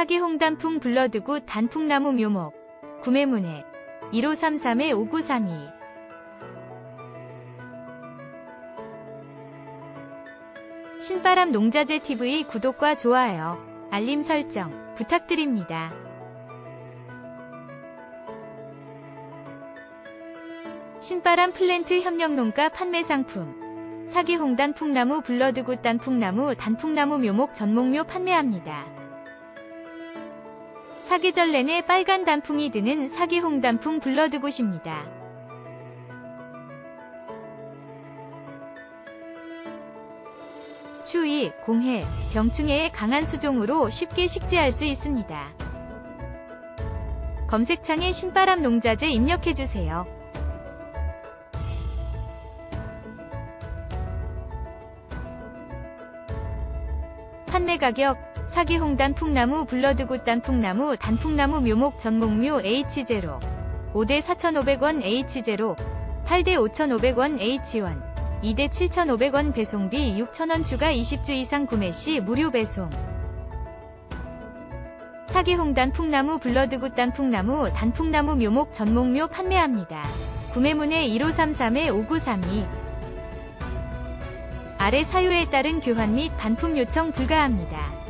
사기홍 단풍 블러드굿 단풍나무 묘목 구매문의 1533-5932 신바람 농자재 TV 구독과 좋아요, 알림 설정 부탁드립니다. 신바람 플랜트 협력농가 판매 상품 사기홍단 풍나무 블러드굿 단풍나무 단풍나무 묘목 전목묘 판매합니다. 사계절 내내 빨간 단풍이 드는 사기홍 단풍 블러드굿입니다. 추위, 공해, 병충해에 강한 수종으로 쉽게 식재할 수 있습니다. 검색창에 신바람 농자재 입력해주세요. 판매 가격 사기홍단 풍나무 블러드굿 단 풍나무 단풍나무 묘목 전목묘 H0 5대 4,500원 H0 8대 5,500원 H1 2대 7,500원 배송비 6,000원 추가 20주 이상 구매 시 무료 배송 사기홍단 풍나무 블러드굿 단풍나무 단풍나무 묘목 전목묘 판매합니다. 구매문의 1533-5932 아래 사유에 따른 교환 및 반품 요청 불가합니다.